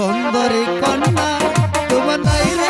সুন্দরী কন্যা তোমার নাইরে